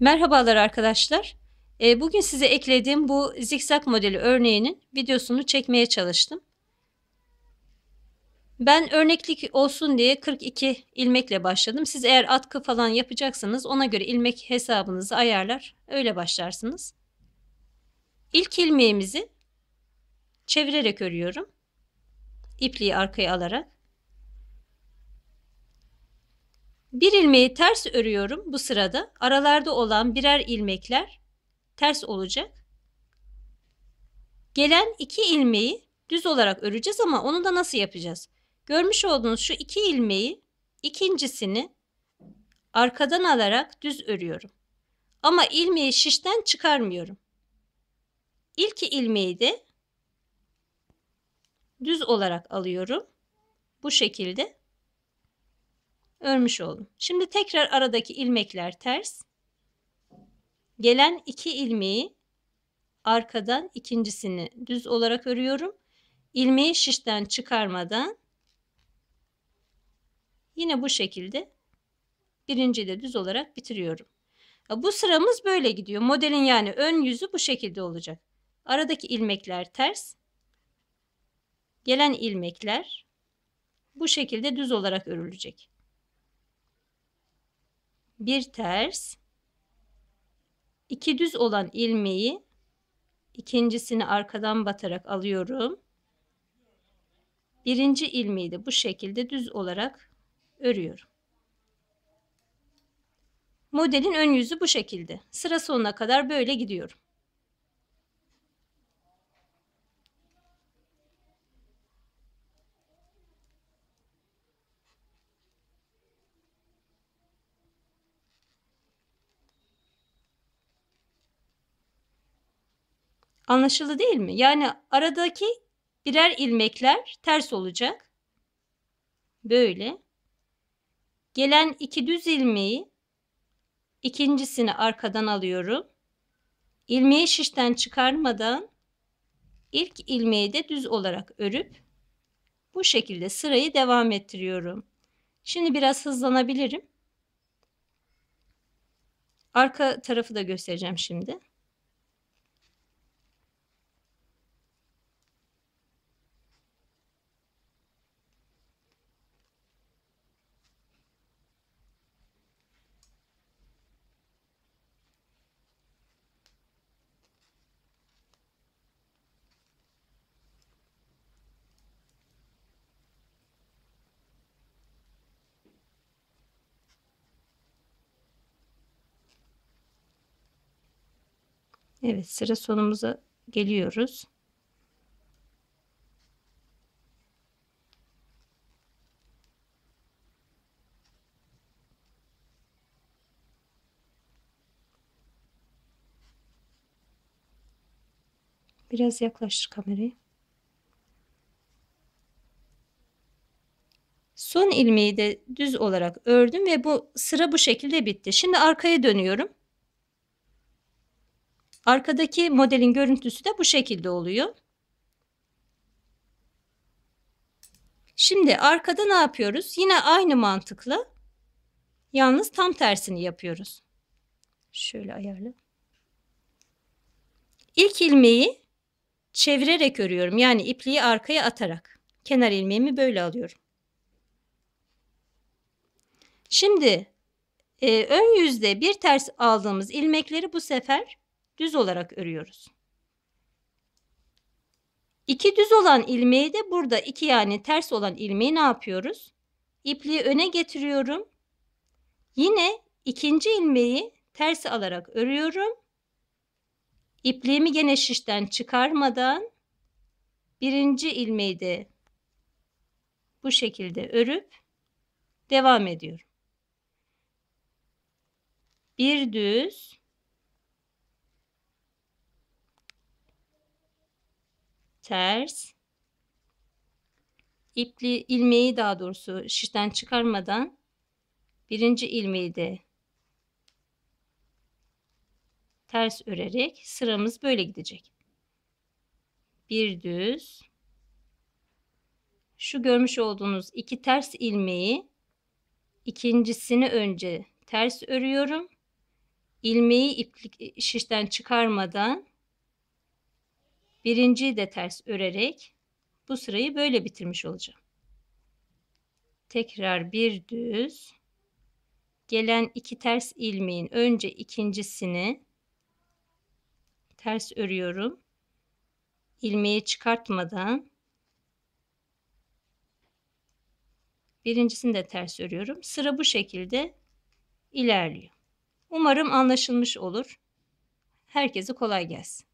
Merhabalar arkadaşlar. Ee, Bugün size eklediğim bu zikzak modeli örneğinin videosunu çekmeye çalıştım. Ben örneklik olsun diye 42 ilmekle başladım. Siz eğer atkı falan yapacaksanız ona göre ilmek hesabınızı ayarlar. Öyle başlarsınız. İlk ilmeğimizi çevirerek örüyorum. İpliği arkaya alarak. Bir ilmeği ters örüyorum bu sırada. Aralarda olan birer ilmekler ters olacak. Gelen iki ilmeği düz olarak öreceğiz ama onu da nasıl yapacağız? Görmüş olduğunuz şu iki ilmeği ikincisini arkadan alarak düz örüyorum. Ama ilmeği şişten çıkarmıyorum. İlk ilmeği de düz olarak alıyorum. Bu şekilde örmüş oldum. Şimdi tekrar aradaki ilmekler ters. Gelen iki ilmeği arkadan ikincisini düz olarak örüyorum. İlmeği şişten çıkarmadan yine bu şekilde birinci de düz olarak bitiriyorum. Bu sıramız böyle gidiyor. Modelin yani ön yüzü bu şekilde olacak. Aradaki ilmekler ters. Gelen ilmekler bu şekilde düz olarak örülecek bir ters, iki düz olan ilmeği ikincisini arkadan batarak alıyorum. Birinci ilmeği de bu şekilde düz olarak örüyorum. Modelin ön yüzü bu şekilde. Sıra sonuna kadar böyle gidiyorum. Anlaşıldı değil mi? Yani aradaki birer ilmekler ters olacak. Böyle. Gelen iki düz ilmeği ikincisini arkadan alıyorum. İlmeği şişten çıkarmadan ilk ilmeği de düz olarak örüp bu şekilde sırayı devam ettiriyorum. Şimdi biraz hızlanabilirim. Arka tarafı da göstereceğim şimdi. Evet sıra sonumuza geliyoruz. Biraz yaklaştır kamerayı. Son ilmeği de düz olarak ördüm ve bu sıra bu şekilde bitti. Şimdi arkaya dönüyorum. Arkadaki modelin görüntüsü de bu şekilde oluyor. Şimdi arkada ne yapıyoruz? Yine aynı mantıkla yalnız tam tersini yapıyoruz. Şöyle ayarla. İlk ilmeği çevirerek örüyorum. Yani ipliği arkaya atarak. Kenar ilmeğimi böyle alıyorum. Şimdi e, ön yüzde bir ters aldığımız ilmekleri bu sefer düz olarak örüyoruz. İki düz olan ilmeği de burada iki yani ters olan ilmeği ne yapıyoruz? İpliği öne getiriyorum. Yine ikinci ilmeği ters alarak örüyorum. İpliğimi gene şişten çıkarmadan birinci ilmeği de bu şekilde örüp devam ediyorum. Bir düz ters ipli ilmeği daha doğrusu şişten çıkarmadan birinci ilmeği de ters örerek sıramız böyle gidecek. Bir düz şu görmüş olduğunuz iki ters ilmeği ikincisini önce ters örüyorum. ilmeği iplik şişten çıkarmadan birinciyi de ters örerek bu sırayı böyle bitirmiş olacağım. Tekrar bir düz gelen iki ters ilmeğin önce ikincisini ters örüyorum. ilmeği çıkartmadan birincisini de ters örüyorum. Sıra bu şekilde ilerliyor. Umarım anlaşılmış olur. Herkese kolay gelsin.